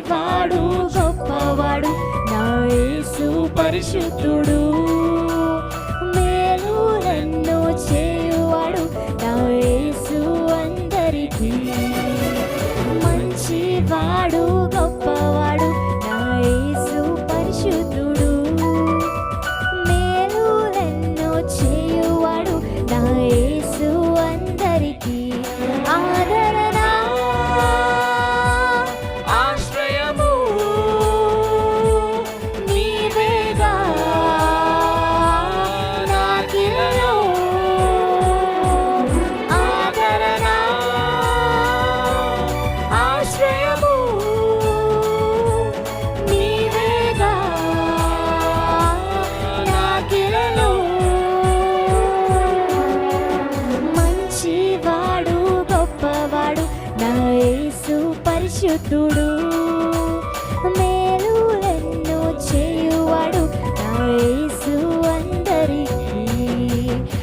వాడు గొప్పవాడు నా యేసు పరిశుద్ధుడు. నన్ను చేయువాడు నా యేసు అందరికీ. మంచివాడు గొప్ప గొప్పవాడు నా యేసు పరిశుద్ధుడు. మేల